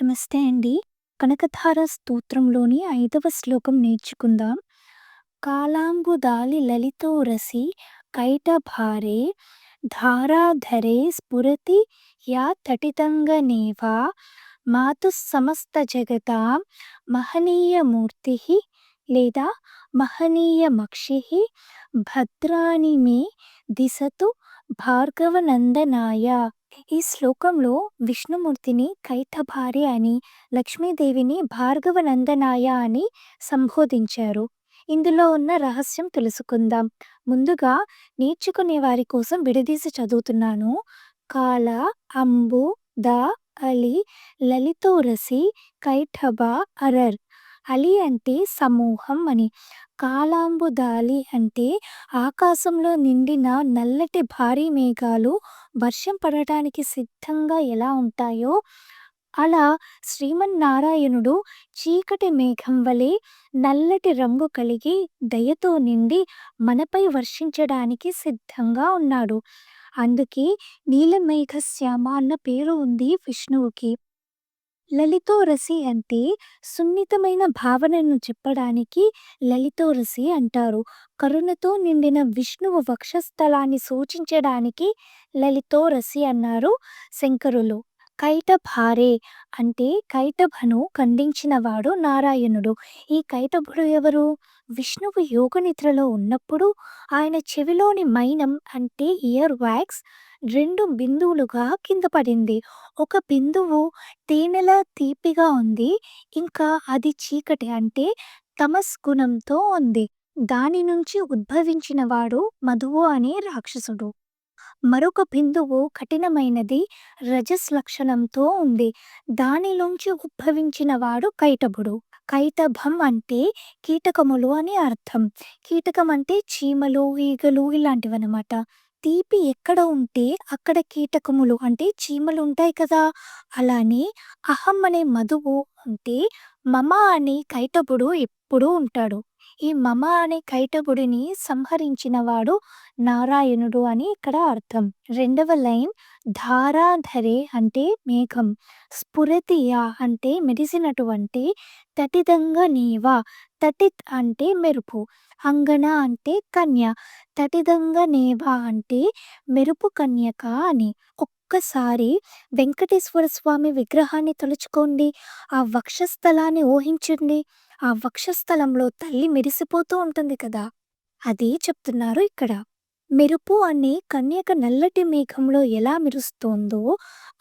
నమస్తే అండి. కనకధార స్తోత్రంలోని ఐదవ శ్లోకం నేర్చుకుందాం. కాలాంబుదాలి లలితోరసి కైటభారే ధారాధరే స్ఫురతి యా తటితంగనేవా మాతు సమస్త సమస్తజగతాం మహనీయమూర్తి లేదా మహనీయమక్షిః భద్రాణి మే దిశతు భార్గవనందనాయ. ఈ శ్లోకంలో విష్ణుమూర్తిని కైటభారి అని, లక్ష్మీదేవిని భార్గవ నందనాయ అని సంబోధించారు. ఇందులో ఉన్న రహస్యం తెలుసుకుందాం. ముందుగా నేర్చుకునే వారి కోసం విడదీసి చదువుతున్నాను. కాల, అంబు, ద, అలి, లలితోరసి, కైఠభ అరర్. అలి అంటే సమూహం అని. కాలాంబుదాలి అంటే ఆకాశంలో నిండిన నల్లటి భారీ మేఘాలు వర్షం పడటానికి సిద్ధంగా ఎలా ఉంటాయో అలా శ్రీమన్నారాయణుడు చీకటి మేఘం వలె నల్లటి రంగు కలిగి దయతో నిండి మనపై వర్షించడానికి సిద్ధంగా ఉన్నాడు. అందుకే నీలమేఘశ్యామ అన్న పేరు ఉంది విష్ణువుకి. లలితోరసి అంటే సున్నితమైన భావనను చెప్పడానికి లలితోరసి అంటారు. కరుణతో నిండిన విష్ణువు వక్షస్థలాన్ని సూచించడానికి లలితోరసి అన్నారు శంకరులు. కైటభారే అంటే కైటభను ఖండించినవాడు నారాయణుడు. ఈ కైటభుడు ఎవరు? విష్ణువు యోగనిద్రలో ఉన్నప్పుడు ఆయన చెవిలోని మైనం అంటే ఇయర్ వాక్స్ రెండు బిందువులుగా కింద పడింది. ఒక బిందువు తేనెల తీపిగా ఉంది. ఇంకా అది చీకటి అంటే తమస్ గుణంతో ఉంది. దాని నుంచి ఉద్భవించినవాడు మధువు అనే రాక్షసుడు. మరొక బిందువు కఠినమైనది రజస్ లక్షణంతో ఉంది. దానిలోంచి ఉద్భవించినవాడు కైటభుడు. కైటభం అంటే కీటకములు అని అర్థం. కీటకం అంటే చీమలు, ఈగలు ఇలాంటివన్నమాట. తీపి ఎక్కడ ఉంటే అక్కడ కీటకములు అంటే చీమలు ఉంటాయి కదా! అలానే అహం అనే మధువు అంటే మమ అనే కైటభుడు ఎప్పుడూ ఉంటాడు. ఈ మమ అనే కైటగుడిని సంహరించినవాడు నారాయణుడు అని ఇక్కడ అర్థం. రెండవ లైన్ ధారాధరే అంటే మేఘం. స్ఫురతియా అంటే మెరిసినటువంటి తటిదంగనేవ. తటిత్ అంటే మెరుపు. అంగన అంటే కన్య. తటిదంగ నేవా అంటే మెరుపు కన్యక అని. ఒక్కసారి వెంకటేశ్వర స్వామి విగ్రహాన్ని తలుచుకోండి. ఆ వక్షస్థలాన్ని ఊహించండి. ఆ వక్షస్థలంలో తల్లి మెరిసిపోతూ ఉంటుంది కదా! అదే చెప్తున్నారు ఇక్కడ. మెరుపు అనే కన్యక నల్లటి మేఘంలో ఎలా మెరుస్తోందో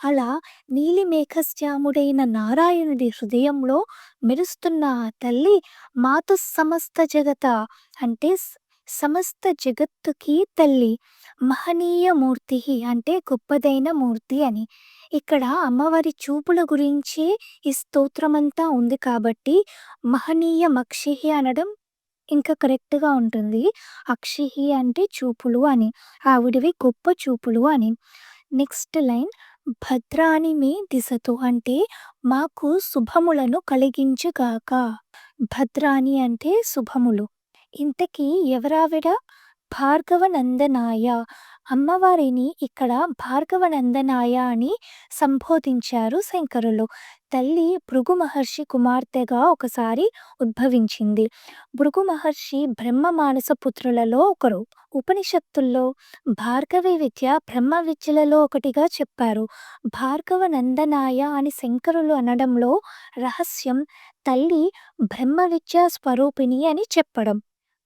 అలా నీలిమేఘశ్యాముడైన నారాయణుడి హృదయంలో మెరుస్తున్న తల్లి మాతు సమస్త జగత అంటే సమస్త జగత్తుకి తల్లి. మహనీయ మూర్తి అంటే గొప్పదైన మూర్తి అని. ఇక్కడ అమ్మవారి చూపుల గురించే ఈ స్తోత్రమంతా ఉంది కాబట్టి మహనీయ మక్షిహి అనడం ఇంకా కరెక్ట్‌గా ఉంటుంది. అక్షిహి అంటే చూపులు అని. ఆవిడవి గొప్ప చూపులు అని. నెక్స్ట్ లైన్ భద్రాణి మీ దిశతో అంటే మాకు శుభములను కలిగించుగాక. భద్రాణి అంటే శుభములు. ఇంతకీ ఎవరావిడ? భార్గవనందనాయ. అమ్మవారిని ఇక్కడ భార్గవనందనాయ అని సంబోధించారు శంకరులు. తల్లి భృగు మహర్షి కుమార్తెగా ఒకసారి ఉద్భవించింది. భృగు మహర్షి బ్రహ్మ మానస పుత్రులలో ఒకరు. ఉపనిషత్తుల్లో భార్గవి విద్య బ్రహ్మ విద్యలలో ఒకటిగా చెప్పారు. భార్గవనందనాయ అని శంకరులు అనడంలో రహస్యం తల్లి బ్రహ్మ విద్యా స్వరూపిణి అని చెప్పడం.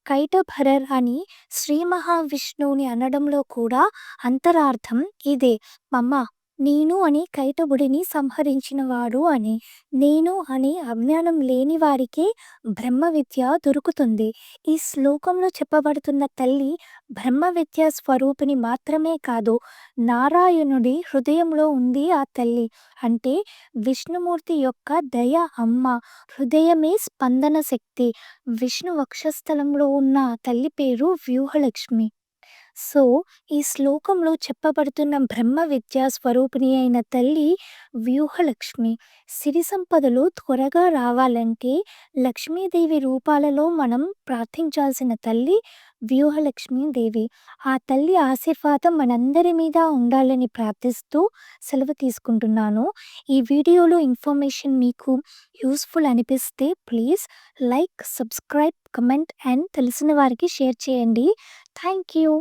కైటభరర్ అని శ్రీ మహావిష్ణువుని అనడంలో కూడా అంతరార్థం ఇదే. మమ్మ నేను అని కైటబుడిని సంహరించినవాడు అని. నేను అనే అజ్ఞానం లేని వారికే బ్రహ్మ విద్య దొరుకుతుంది. ఈ శ్లోకంలో చెప్పబడుతున్న తల్లి బ్రహ్మ విద్య స్వరూపిణి మాత్రమే కాదు నారాయణుడి హృదయంలో ఉంది ఆ తల్లి. అంటే విష్ణుమూర్తి యొక్క దయ అమ్మ. హృదయమే స్పందన శక్తి. విష్ణు వక్షస్థలంలో ఉన్న తల్లి పేరు వ్యూహలక్ష్మి. సో ఈ శ్లోకంలో చెప్పబడుతున్న బ్రహ్మ విద్యా స్వరూపిణి అయిన తల్లి వ్యూహలక్ష్మి. సిరి సంపదలు త్వరగా రావాలంటే లక్ష్మీదేవి రూపాలలో మనం ప్రార్థించాల్సిన తల్లి వ్యూహలక్ష్మి దేవి. ఆ తల్లి ఆశీర్వాదం మనందరి మీద ఉండాలని ప్రార్థిస్తూ సెలవు తీసుకుంటున్నాను. ఈ వీడియోలో ఇన్ఫర్మేషన్ మీకు యూస్ఫుల్ అనిపిస్తే please like, subscribe, comment and తెలిసిన వారికి షేర్ చేయండి. Thank you.